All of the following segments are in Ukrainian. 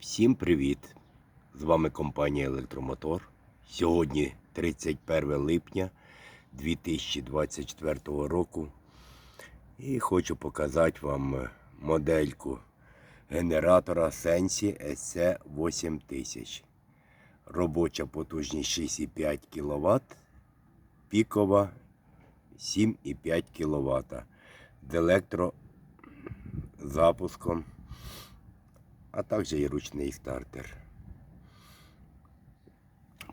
Всім привіт! З вами компанія Електромотор. Сьогодні 31 липня 2024 року. І хочу показати вам модельку генератора Sensi SC8000. Робоча потужність 6,5 кВт, пікова 7,5 кВт. З електрозапуском а також і ручний стартер.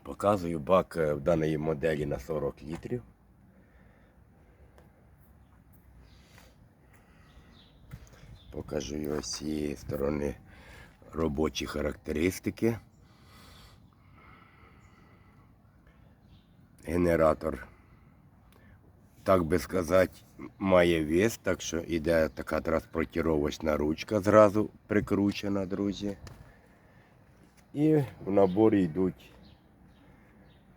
Показую бак е, в даної моделі на 40 літрів. Покажу його з цієї сторони робочі характеристики. Генератор, так би сказати, має вес, так що йде така транспортировочна ручка зразу прикручена, друзі. І в наборі йдуть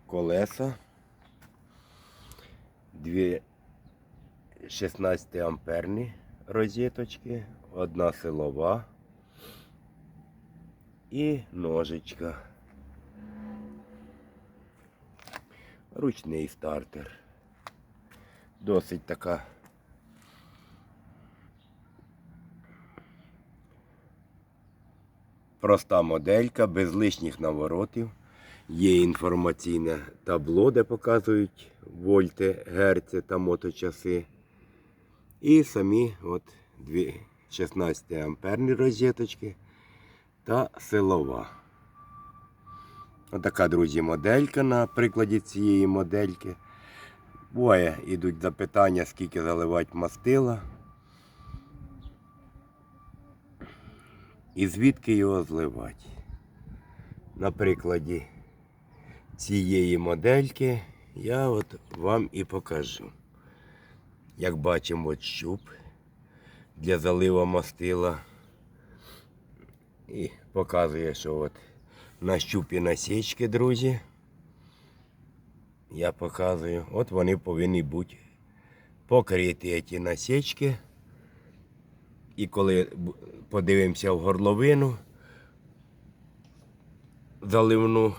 колеса. Дві 16 амперні розеточки, одна силова і ножичка. Ручний стартер. Досить така проста моделька, без лишніх наворотів. Є інформаційне табло, де показують вольти, герці та моточаси. І самі от дві 16 амперні розеточки та силова. Отака, друзі, моделька на прикладі цієї модельки. Буває, йдуть запитання, скільки заливати мастила. І звідки його зливати. На прикладі цієї модельки я от вам і покажу. Як бачимо, от щуп для залива мастила. І показує, що от на щупі насічки, друзі. Я показую. От вони повинні бути покриті ці насічки. І коли подивимося в горловину заливну,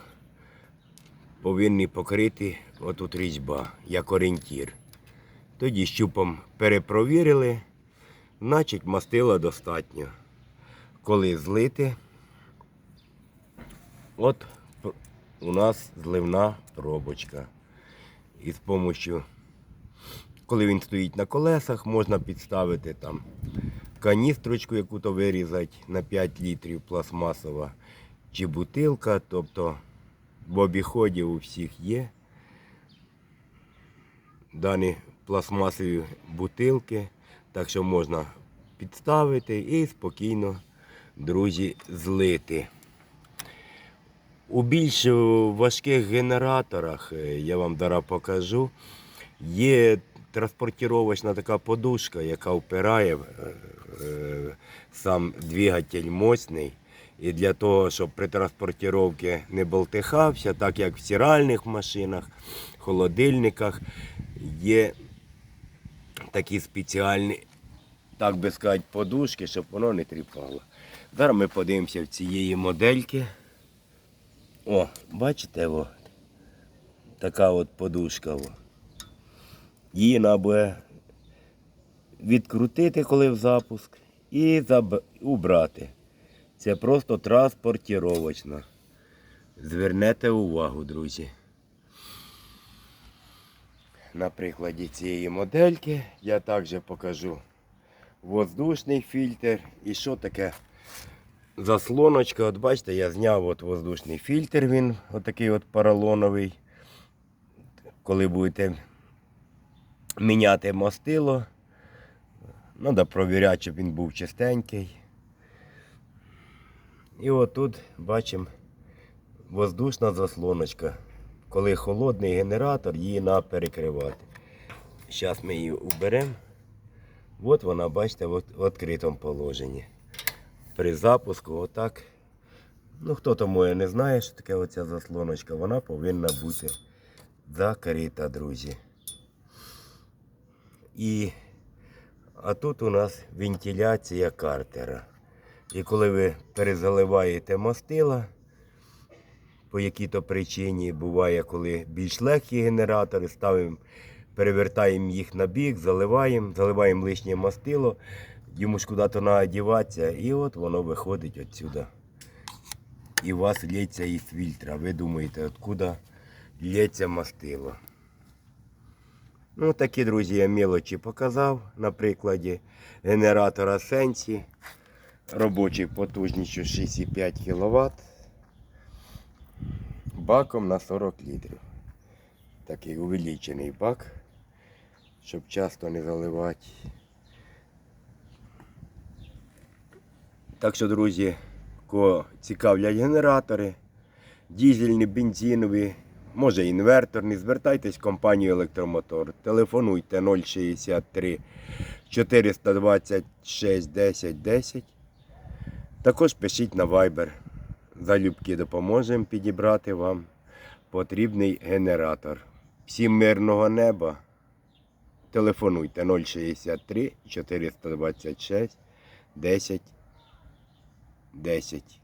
повинні покрити отут різьба, як орієнтір. Тоді щупом перепровірили, значить мастила достатньо. Коли злити, от у нас зливна пробочка. І з допомогою, коли він стоїть на колесах, можна підставити там каністрочку, яку то вирізати на 5 літрів пластмасова, чи бутилка, тобто в обіході у всіх є. Дані пластмасові бутилки, так що можна підставити і спокійно, друзі, злити. У більш важких генераторах, е, я вам зараз покажу, є транспортировочна така подушка, яка впирає е, е, сам двигатель мощний. І для того, щоб при транспортировці не болтихався, так як в стиральних машинах, холодильниках, є такі спеціальні, так би сказати, подушки, щоб воно не тріпало. Зараз ми подивимося в цієї модельки. О, бачите, о, така от подушка. О. Її треба буде відкрутити, коли в запуск, і заб... убрати. Це просто транспортировочна. Звернете увагу, друзі. На прикладі цієї модельки я також покажу воздушний фільтр і що таке заслоночка. От бачите, я зняв от воздушний фільтр, він отакий от поролоновий. Коли будете міняти мастило, треба провіряти, щоб він був чистенький. І отут бачимо воздушна заслоночка. Коли холодний генератор, її треба перекривати. Зараз ми її уберемо. От вона, бачите, в відкритому положенні. При запуску отак. Ну, хто тому не знає, що таке оця заслоночка, вона повинна бути закрита, друзі. І, а тут у нас вентиляція картера. І коли ви перезаливаєте мастила, по якій-то причині буває, коли більш легкі генератори, ставимо, перевертаємо їх на бік, заливаємо, заливаємо лишнє мастило, йому ж куди-то треба діватися, і от воно виходить відсюди. І у вас лється із фільтра. Ви думаєте, откуда лється мастило. Ну, такі, друзі, я мелочі показав на прикладі генератора Сенсі. Робочий потужністю 6,5 кВт. Баком на 40 літрів. Такий увеличений бак, щоб часто не заливати. Так що, друзі, кого цікавлять генератори, дізельні, бензинові, може інверторні, звертайтесь в компанію Електромотор. Телефонуйте 063 426 10 10. Також пишіть на Viber. Залюбки допоможемо підібрати вам потрібний генератор. Всім мирного неба. Телефонуйте 063 426 10 10.